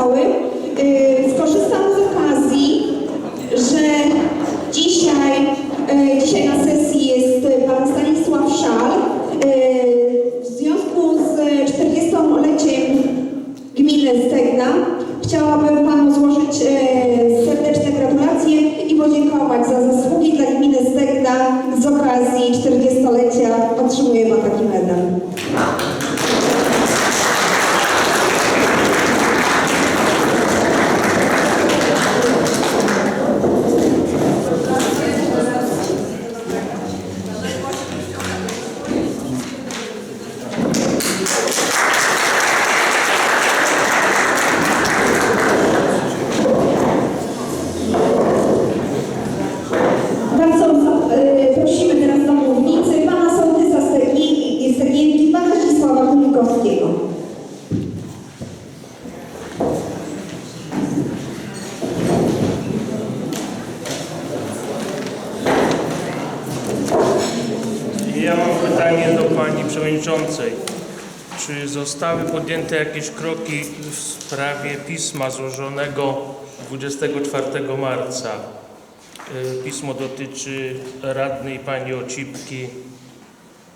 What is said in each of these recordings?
зали. Zostały podjęte jakieś kroki w sprawie pisma złożonego 24 marca? Y, Pismo dotyczy radnej Pani Ocipki.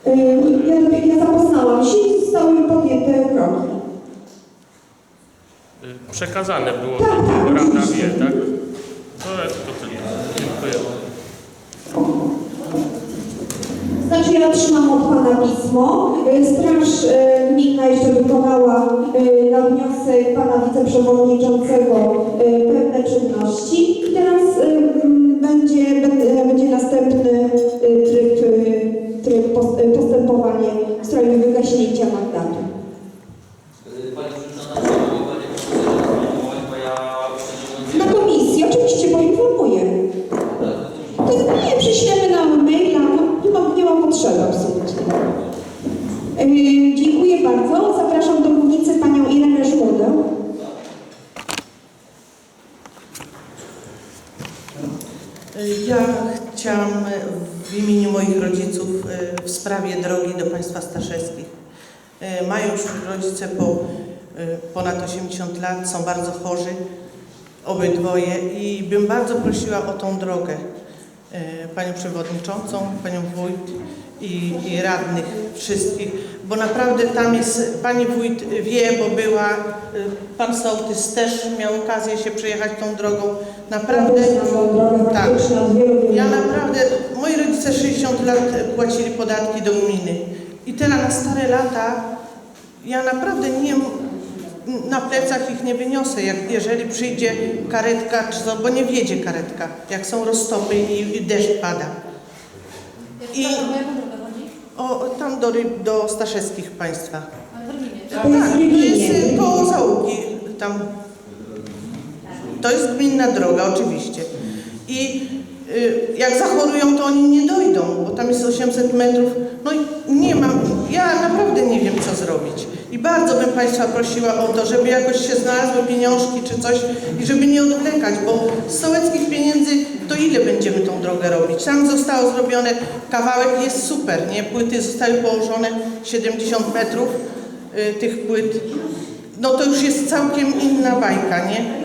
E, Ja, ja zapoznałam się i zostały podjęte kroki. Y, Przekazane było, Tak, tak, Rada wie, tak? To jest to tyle. Dziękuję. Znaczy ja otrzymam od Pana pismo. E, Straż e, Gminna jeszcze wykonała e, na wniosek Pana Wiceprzewodniczącego pewne czynności i teraz będzie, będzie, następny tryb, tryb pos- postępowanie w sprawie wygaśnięcia mandatu. Pani Przewodnicząca, czy mogła nie poinformować, bo ja szczerze Na mówiąc komisji oczywiście poinformuję. To nie prześlemy na maila, no, nie, ma, nie ma potrzeby absolutnie. E, dziękuję bardzo. Zapraszam do mównicy panią Irenę Żmudę. Ja chciałam w imieniu moich rodziców e, w sprawie drogi do Państwa Staszewskich. E, Mają już rodzice po e, ponad 80 lat, są bardzo chorzy, obydwoje i bym bardzo prosiła o tą drogę. E, Panią Przewodniczącą, Panią Wójt i, i radnych wszystkich, bo naprawdę tam jest, Pani Wójt wie, bo była, Pan Sołtys też miał okazję się przejechać tą drogą. Naprawdę tak. Ja naprawdę, moi rodzice 60 lat płacili podatki do gminy i tyle na stare lata, ja naprawdę nie, na plecach ich nie wyniosę, jak jeżeli przyjdzie karetka, czy co, bo nie wjedzie karetka, jak są roztopy i, i deszcz pada. I. O tam do, do Staszewskich Państwa. Tak, To jest Rybninie. y, koło załuki tam. To jest gminna droga, oczywiście. I jak zachorują, to oni nie dojdą, bo tam jest 800 metrów. No i nie mam, ja naprawdę nie wiem, co zrobić. I bardzo bym Państwa prosiła o to, żeby jakoś się znalazły pieniążki czy coś i żeby nie odwlekać, bo z sołeckich pieniędzy to ile będziemy tą drogę robić? Tam zostało zrobione, kawałek jest super, nie? Płyty zostały położone 70 metrów y, tych płyt. No to już jest całkiem inna bajka, nie?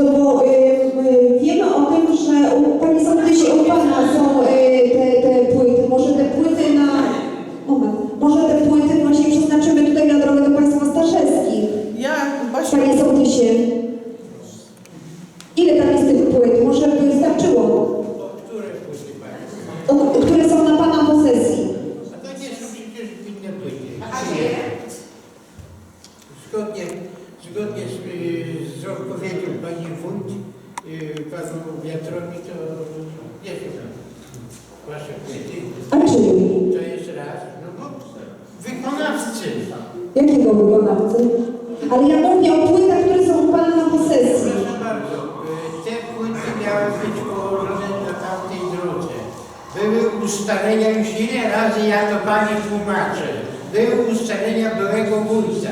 Bardzo, bo y, y, wiemy o tym, że u Pani Sołtysie u Pana są y, te, te płyty. Może te płyty na... Moment. Może te płyty właśnie przeznaczymy tutaj na drogę do Państwa Staszewskich. Ja właśnie Panie Sołtysie. Ile tam jest tych płyt? Może by starczyło? O, które są na Pana posesji. A to nie są przecież inne płyty. Zgodnie, zgodnie z, y, z odpowiedzią pani wójt, y, panu Wiatrowi, to nie są wasze płyty. A czyli? To jest raz, no bo wykonawcy. Jakiego wykonawcy? Ale ja mówię o płytach, które są u Pana na posesji. Proszę bardzo, y, te płyty miały być położone na tamtej drodze. Były ustalenia, już ile razy ja to Pani tłumaczę, były ustalenia byłego wójta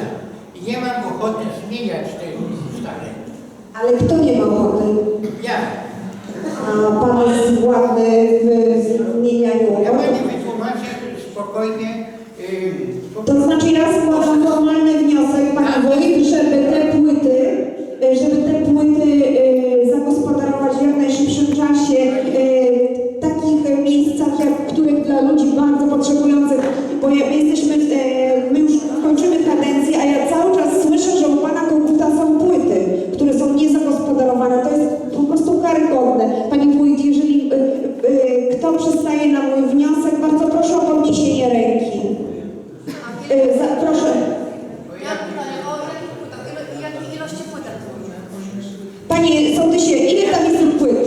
i nie mam ochoty zmieniać tych ustaleń. Ale kto nie ma ochoty? Ja, A pan jest władny w zmienianiu ja? Pani wytłumaczę spokojnie. Yy, To znaczy ja składam formalny wniosek, Pani Wójt, żeby te płyty, y, żeby te płyty y, zagospodarować w jak najszybszym czasie y, w takich miejscach, jak, których dla ludzi bardzo potrzebujących, bo ja- my jesteśmy, y, my już kończymy kadencję, a ja cały czas słyszę, że u Pana Koguta są płyty, które są niezagospodarowane. To jest po prostu karygodne. Pani Wójt, jeżeli y, y, kto przystaje na mój wniosek, bardzo proszę o podniesienie ręki. Y, za, proszę. Ja mam pytanie o jakich płytach, ile, jakiej ilości płytek mówimy? Panie sołtysie, ile tam jest tych płyt?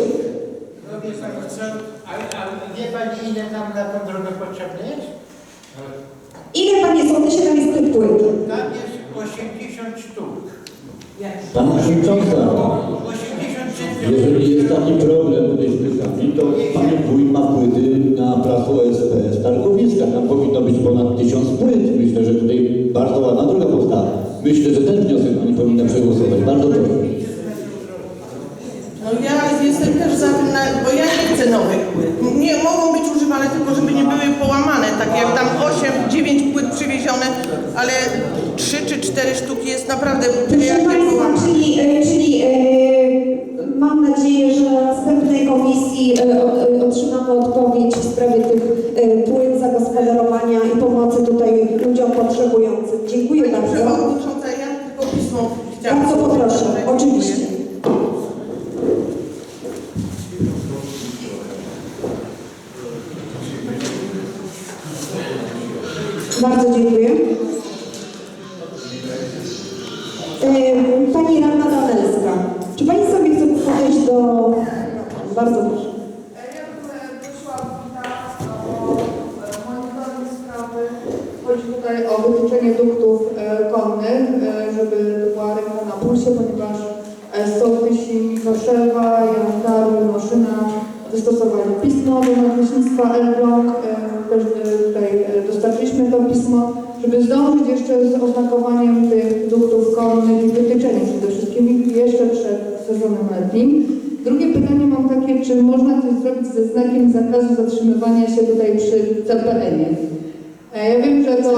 No wie Pani co, a, a wie Pani ile tam na tą drogę potrzebne jest? Ile, panie sołtysie, tam jest tych płyt? Tam jest 80 sztuk. Pani Przewodnicząca, 80 ale 3 czy 4 sztuki jest naprawdę Proszę państwa, czyli, e, czyli e, mam nadzieję, że na następnej komisji e, e, otrzymamy odpowiedź w sprawie tych e, płyt zagospodarowania i pomocy tutaj ludziom potrzebującym. Dziękuję bardzo. Przewodnicząca, ja tylko pismo chciałam. Bardzo poproszę, oczywiście. Bardzo dziękuję. Bardzo proszę. Ja bym prosiła wójta o e, monitorowanie sprawy. Chodzi tutaj o wytyczenie duktów e, konnych, e, żeby była ręka na pulsie, ponieważ e, sołtysi Mikoszewa, Jantaru i Moszyna wystosowali pismo do Nadleśnictwa Elbląg. E, Też e, tutaj e, dostarczyliśmy to pismo, żeby zdążyć jeszcze z oznakowaniem tych duktów konnych i wytyczeniem przede wszystkim jeszcze przed sezonem letnim. Drugie pytanie mam takie, czy można coś zrobić ze znakiem zakazu zatrzymywania się tutaj przy CPN-ie? E, Ja wiem, że to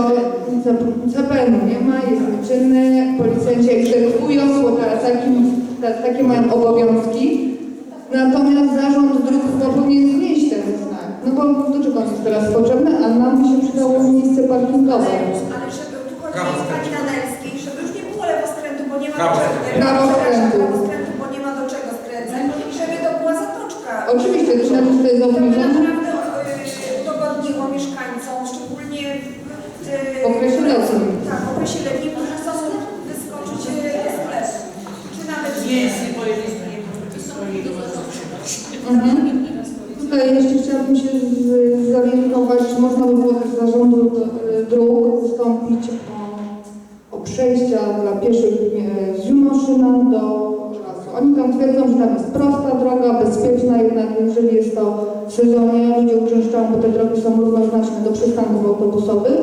CPN-u nie ma, jest nieczynny, policjanci egzekują, bo ta, takim, ta, takie mają obowiązki. Natomiast zarząd dróg chyba powinien znieść ten znak. No bo do czego on jest teraz potrzebny, a nam się przydało miejsce parkingowe. Ale żeby tu chodzi o pani Danelskiej, żeby już nie było lewoskrętu, bo nie ma Prawo do czego. skrętu. Prawo skrętu. Prawo skrętu, bo nie ma do czego skręcać. I żeby to była zatoczka. Oczywiście, to znaczy, że to jest To by obniżone. naprawdę y, udogodniło mieszkańcom, szczególnie w, y, W okresie letnim. Tak, w okresie letnim, którzy chcą wyskoczyć y, z sklepu. Czy nawet Mhm. Tutaj jeszcze chciałabym się zorientować, czy można by było też zarządu e, dróg wystąpić o, o przejścia dla pieszych e, z Junoszyna do twierdzą, że tam jest prosta droga, bezpieczna, jednak jeżeli jest to w sezonie, ludzie uczęszczają, bo te drogi są równoznaczne do przystanków autobusowych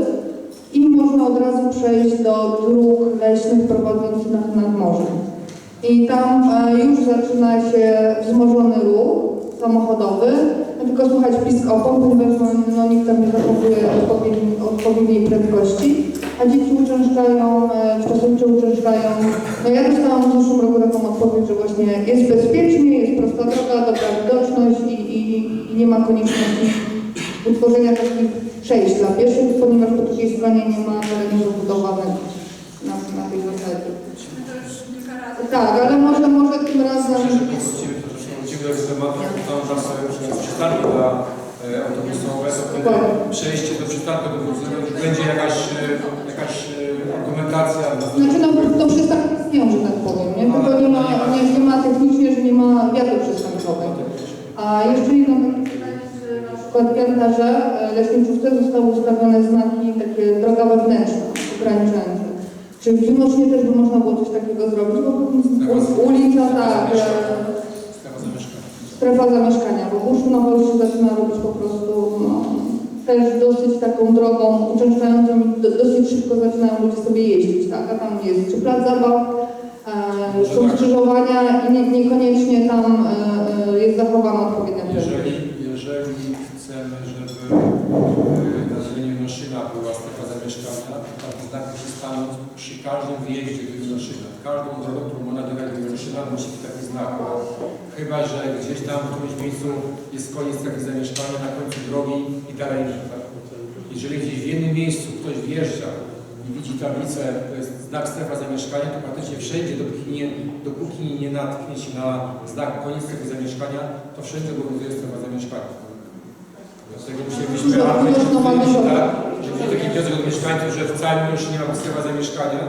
i można od razu przejść do dróg leśnych prowadzących nad, nad. I tam e, już zaczyna się wzmożony ruch samochodowy, no tylko słychać pisk opon, ponieważ no, no, nikt tam nie zachowuje odpowiedniej, odpowiedniej prędkości, a dzieci uczęszczają, e, wcześniejsze uczęszczają. No ja dostałam w zeszłym roku taką odpowiedź, że właśnie jest bezpiecznie, jest prosta droga, dobra widoczność i, i, i nie ma konieczności utworzenia takich przejść dla pieszych, ponieważ po drugiej stronie nie ma terenu zabudowanego na, na tej zasadzie. Tak, ale może, może tym razem... Do tematu, tam tam sobie przystanki dla e, autobusowe, to wtedy przejście do przystanku autobusowego będzie jakaś, jakaś e, dokumentacja. Znaczy no to przystanek istnieją, że tak powiem, nie? Tylko nie ma, nie, nie ma technicznie, że nie ma wiatru przystankowej. A jeszcze jedno pytanie, czy na przykład w Jantarze e, leśniczówce zostały ustawione znaki takie droga wewnętrzna, ograniczające. Czy w też by można było coś takiego zrobić? Bo ulica, tak, e, Sprawa zamieszkania. strefa zamieszkania, bo Bursztynowo już się zaczyna robić po prostu no, też dosyć taką drogą uczęszczającą dosyć szybko zaczynają ludzie sobie jeździć, tak? A tam jest czy plac zabaw, e, są skrzyżowania i nie, niekoniecznie tam e, e, jest zachowana odpowiednia. Jeżeli, jeżeli chcemy, żeby na terenie Noszyna była strefa zamieszkania, to taki znak przy każdym wjeździe do Noszyna. Każdą drogą, którą dojechać do Noszyna, musi być taki znak. Chyba, że gdzieś tam w którymś miejscu jest koniec strefy zamieszkania, na końcu drogi i dalej. Tak? Jeżeli gdzieś w jednym miejscu ktoś wjeżdża i widzi tablicę, to jest znak strefa zamieszkania, to praktycznie wszędzie, dopóki nie, dopóki nie natknie się na znak koniec strefy zamieszkania, to wszędzie obowiązuje strefa zamieszkania. Dlatego nowych wyjść, domów. tak, taki wniosek od mieszkańców, że w całym już nie ma strefa zamieszkania,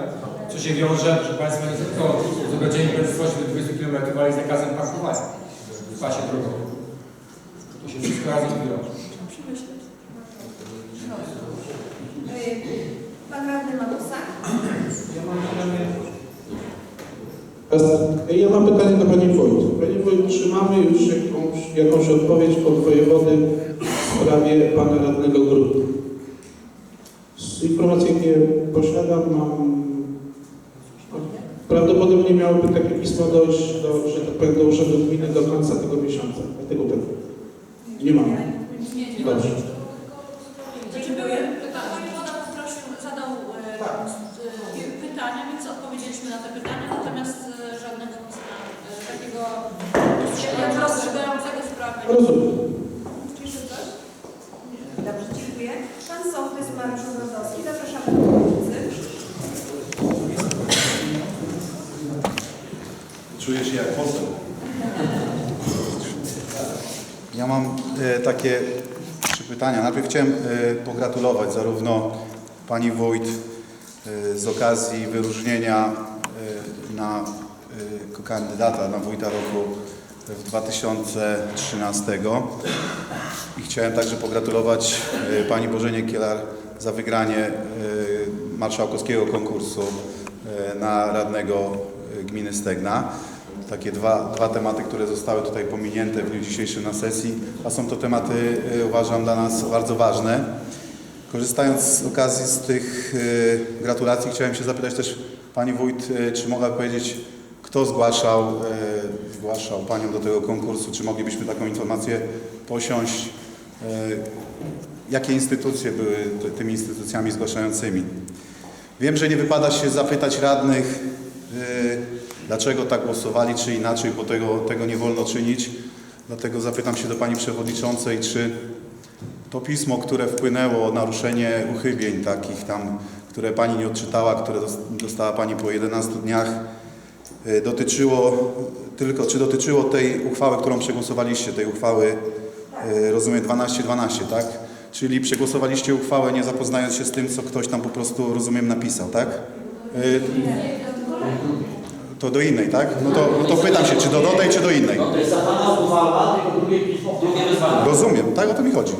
co się wiąże, że Państwa nie tylko z ograniczeniem prędkości do 20 km, ale i zakazem parkowania w pasie drogowym. To się wszystko razem wiąże. Pan radny Matusak. Ja mam pytanie do Pani Wójt. Pani Wójt, czy mamy już jakąś, jakąś odpowiedź od wojewody w sprawie Pana radnego Grudu? Z informacji, jakie posiadam, mam... Prawdopodobnie miałoby takie pismo dojść do, że tak powiem, do Urzędu Gminy do końca tego miesiąca. Dlatego tak. Nie mamy. Dobrze. Dziękuję. Wojewoda poprosił, zadał e, e, pytania, więc odpowiedzieliśmy na te pytania, natomiast e, żadnego pisma e, takiego e, rozstrzygającego sprawę. Rozumiem. Jeszcze coś? Dobrze, dziękuję. Pan sołtys Mariusz Brodowski. Zapraszamy do mównicy. Czuję się jak poseł. Ja mam e, takie trzy pytania. Najpierw chciałem e, pogratulować zarówno Pani Wójt e, z okazji wyróżnienia e, na kandydata na Wójta Roku w 2013 i chciałem także pogratulować Pani Bożenie Kielar za wygranie marszałkowskiego konkursu na radnego gminy Stegna. Takie dwa, dwa tematy, które zostały tutaj pominięte w dniu dzisiejszym na sesji, a są to tematy, e, uważam, dla nas bardzo ważne. Korzystając z okazji z tych e, gratulacji, chciałem się zapytać też Pani Wójt, e, czy mogła powiedzieć, kto zgłaszał, zgłaszał Panią do tego konkursu, czy moglibyśmy taką informację posiąść, jakie instytucje były ty- tymi instytucjami zgłaszającymi. Wiem, że nie wypada się zapytać radnych, dlaczego tak głosowali, czy inaczej, bo tego, tego nie wolno czynić. Dlatego zapytam się do Pani Przewodniczącej, czy to pismo, które wpłynęło o naruszenie uchybień takich tam, które Pani nie odczytała, które dos- dostała Pani po 11 dniach, y, dotyczyło tylko, czy dotyczyło tej uchwały, którą przegłosowaliście, tej uchwały, y, rozumiem, 12-12, tak? Czyli przegłosowaliście uchwałę, nie zapoznając się z tym, co ktoś tam po prostu, rozumiem, napisał, tak? Y, To do innej, tak? No to, no to pytam się, czy do, do tej, czy do innej? No to jest sama uchwała, tylko drugie pismo, drugie wyzwanie. Rozumiem, tak? O to mi chodzi.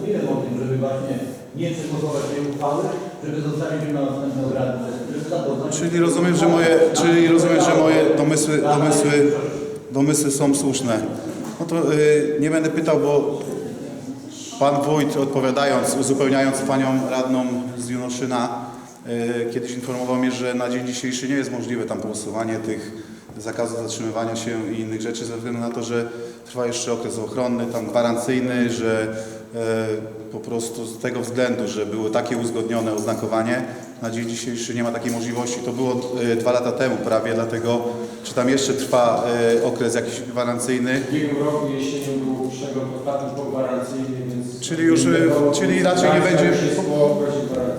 Mówiłem o tym, żeby właśnie nie przegłosować tej uchwały, żeby zostawić ją na następne obrady, Czyli rozumiem, że moje, czyli rozumiem, że moje domysły, domysły, domysły są słuszne. No to y, nie będę pytał, bo Pan Wójt odpowiadając, uzupełniając Panią Radną z Junoszyna, kiedyś informował mnie, że na dzień dzisiejszy nie jest możliwe tam usuwanie tych zakazów zatrzymywania się i innych rzeczy ze względu na to, że trwa jeszcze okres ochronny, tam gwarancyjny, że e, po prostu z tego względu, że było takie uzgodnione oznakowanie, na dzień dzisiejszy nie ma takiej możliwości. To było e, dwa lata temu prawie, dlatego czy tam jeszcze trwa e, okres jakiś gwarancyjny. W ubiegłym roku jesienią był przegląd po gwarancyjny, więc... Czyli już, y, czyli raczej nie będzie-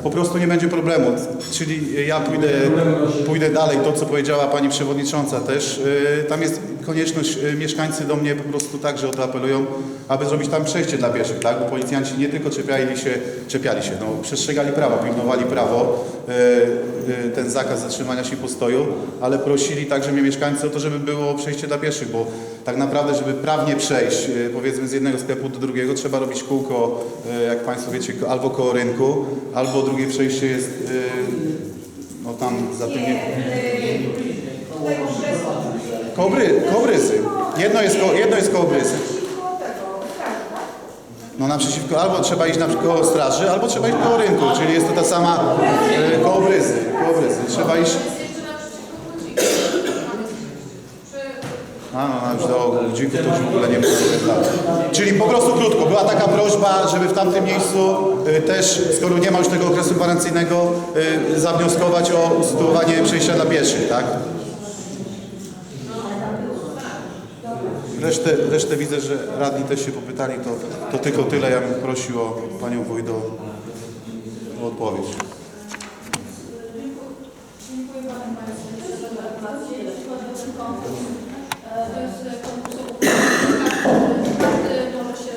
po prostu nie będzie problemu. Czyli ja pójdę, pójdę dalej, to co powiedziała Pani Przewodnicząca też. Tam jest konieczność, mieszkańcy do mnie po prostu także o to apelują, aby zrobić tam przejście dla pieszych, tak? Bo policjanci nie tylko czepiali się, czepiali się, no, przestrzegali prawa, pilnowali prawo, ten zakaz zatrzymania się postoju, ale prosili także mnie mieszkańcy o to, żeby było przejście dla pieszych, bo tak naprawdę, żeby prawnie przejść, y, powiedzmy z jednego sklepu do drugiego, trzeba robić kółko, jak Państwo wiecie, albo koło rynku, albo drugie przejście jest no tam za tym nie... Kołbry, kołbrysy. Jedno jest, jedno jest kołbrysy. No naprzeciwko, albo trzeba iść naprzeciwko straży, albo trzeba iść koło rynku, czyli jest to ta sama e, kołbryzy. kołbryzy. Trzeba iść... A, no, no już do to już w ogóle nie. Czyli po prostu krótko, była taka prośba, żeby w tamtym miejscu y, też, skoro nie ma już tego okresu gwarancyjnego, y, zawnioskować o usytuowanie przejścia dla pieszych, tak? Resztę, resztę widzę, że radni też się popytali, to, to tylko tyle. Ja bym prosił o Panią Wójdo o odpowiedź. Dziękuję Majstrowi za gratulacje. Jeśli chodzi o ten konkurs, to jest konkurs. Każdy może się,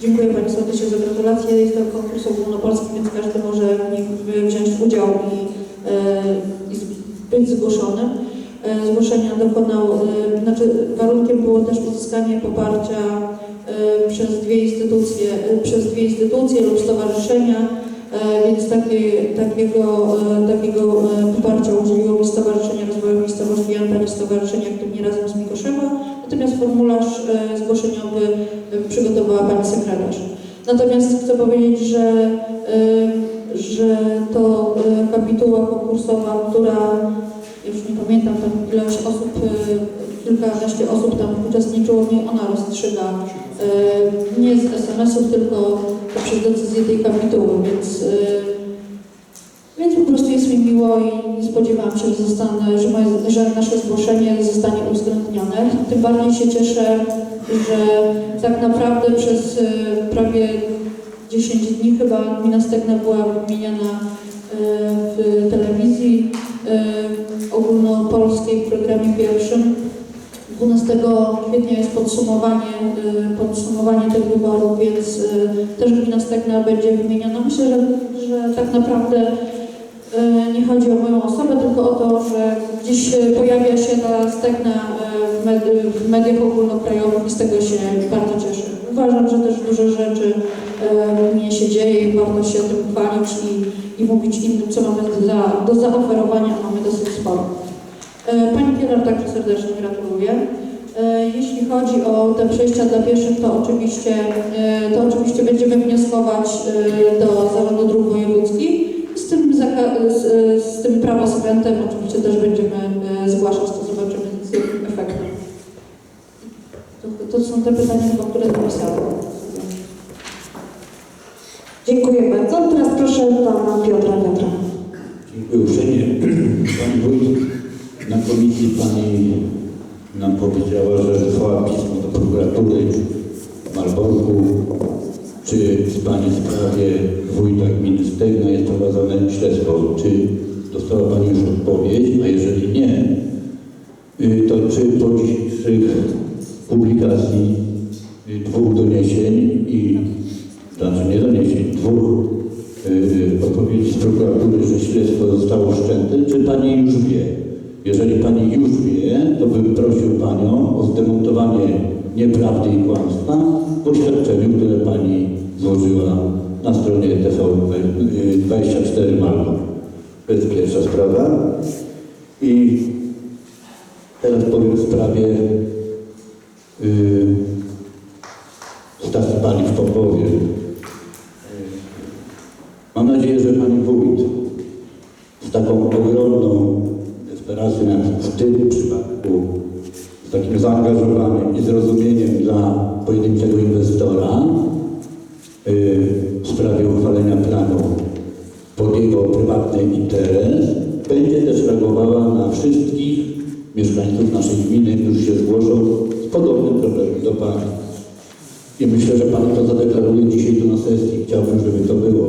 dziękuję. Pani za gratulacje. Jest to konkurs ogólnopolski, więc każdy może w nim wziąć udział być zgłoszonym. E, Zgłoszenia dokonał, e, znaczy warunkiem było też uzyskanie poparcia e, przez dwie instytucje, przez dwie instytucje lub stowarzyszenia, więc takie, takiego, takiego poparcia udzieliło mi Stowarzyszenie Rozwoju Miejscowości Janta i Stowarzyszenie Aktywni Razem z Mikoszewa, natomiast formularz zgłoszeniowy przygotowała Pani Sekretarz. Natomiast chcę powiedzieć, że, że to kapituła konkursowa, która pamiętam tam ilość osób, e, kilkanaście osób tam uczestniczyło w niej, ona rozstrzyga e, nie z SMS-ów, tylko poprzez decyzję tej kapituły, więc, e, więc po prostu jest mi miło i nie spodziewałam się, że, zostanę, że, moje, że nasze zgłoszenie zostanie uwzględnione. Tym bardziej się cieszę, że tak naprawdę przez prawie 10 dni chyba Gmina Stegna była wymieniana w telewizji ogólnopolskiej w programie pierwszym. 12 kwietnia jest podsumowanie, e, podsumowanie tych wyborów, więc e, też Gmina Stegna będzie wymieniana. Myślę, że, że tak naprawdę e, nie chodzi o moją osobę, tylko o to, że gdzieś e, pojawia się ta Stegna w mediach ogólnokrajowych i z tego się bardzo cieszę. Uważam, że też dużo rzeczy e, gminie się dzieje i warto się tym chwalić i, i mówić innym, co mamy za, do zaoferowania, mamy dosyć sporo. E, Pani Kielar także serdecznie gratuluję. E, Jeśli chodzi o te przejścia dla pieszych, to oczywiście, e, to oczywiście będziemy wnioskować do Zarządu Dróg Wojewódzkich. Z tym, z, z tym prawoskrętem oczywiście też będziemy zgłaszać, to zobaczymy z jakim efektem. To, to są te pytania które napisałam. Dziękuję bardzo. Teraz proszę Pana Piotra Piotra. Dziękuję uprzejmie. Pani Wójt, na komisji Pani nam powiedziała, że wysłała pismo do prokuratury w Malborku, czy w Pani sprawie wójta gminy Stegna jest prowadzone śledztwo. Czy dostała Pani już odpowiedź? A jeżeli nie, y, to czy po dzisiejszych publikacji y, dwóch doniesień i, znaczy nie doniesień, dwóch y, odpowiedzi prokuratury, że śledztwo zostało wszczęte, czy Pani już wie? Jeżeli Pani już wie, to bym prosił Panią o zdemontowanie nieprawdy i kłamstwa w oświadczeniu, które Pani złożyła na stronie TV24 Malmo. To jest pierwsza sprawa. I teraz powiem w sprawie y, stacji paliw w Popowie. Mam nadzieję, że Pani Wójt z taką ogromną desperacją jak w tym przypadku, z takim zaangażowaniem i zrozumieniem dla pojedynczego inwestora y, w sprawie uchwalenia planu pod jego prywatny interes, będzie też reagowała na wszystkich mieszkańców naszej gminy, którzy się zgłoszą z podobnym problemem do Pani. I myślę, że Pan to zadeklaruje dzisiaj tu na sesji. Chciałbym, żeby to było.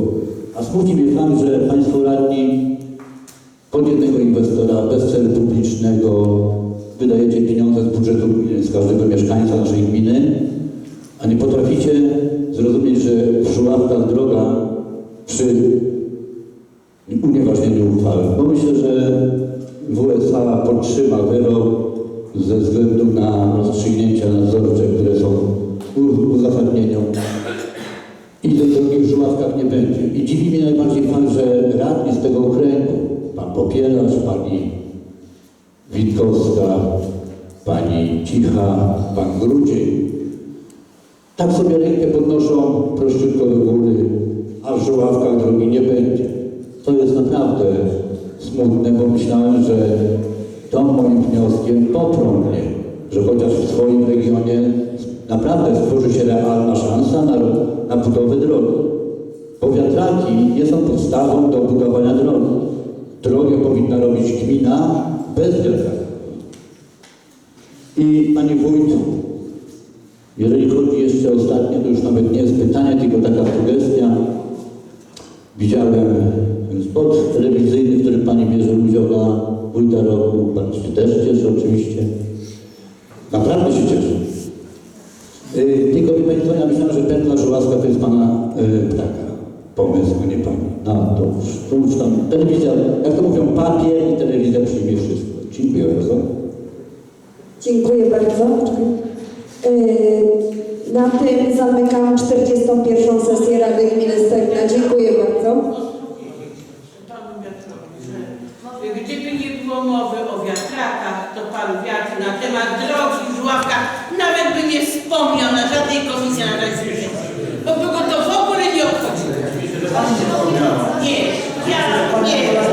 A mnie fakt, że Państwo radni pod jednego inwestora bez celu publicznego wydajecie pieniądze z budżetu z każdego mieszkańca naszej gminy, a nie potraficie zrozumieć, że w Żuławkach droga przy unieważnieniu uchwały. Bo myślę, że WSA podtrzyma wyrok ze względu na rozstrzygnięcia nadzorcze, które są u- uzasadnieniem i drogi nie będzie. I dziwi mnie najbardziej fakt, że radni z tego okręgu, pan Popielarz, pani Witkowska, pani Cicha, pan Grudzień, tak sobie rękę podnoszą prościutko do góry, a w Żuławkach drogi nie będzie. To jest naprawdę smutne, bo myślałem, że tą moim wnioskiem poprą mnie, że chociaż w swoim regionie naprawdę stworzy się realna szansa na, na budowę drogi. Bo wiatraki nie są podstawą do budowania drogi. Drogę powinna robić gmina bez wiatraków. I Pani Wójt, jeżeli chodzi jeszcze ostatnie, to już nawet nie jest pytanie, tylko taka sugestia. Widziałem spot telewizyjny, w którym Pani bierze udział na Wójta Roku. Pan się też cieszy oczywiście. Naprawdę się cieszę. Yy, tylko wie Pani myślałem, że pętla żułaska to jest Pana yy, taka pomysł, a nie Pani. No to już, to już tam telewizja, jak to mówią, papier i telewizja przyjmie wszystko. Dziękuję bardzo. Dziękuję bardzo. Yy, Na tym zamykam 41. sesję Rady Gminy Stegna. Dziękuję bardzo. Panu wiatrowi, że gdyby nie było mowy o wiatrakach, to pan wiatr na temat drogi w Żławkach nawet by nie wspomniał na żadnej komisji na razie bo by go to w ogóle nie obchodziło.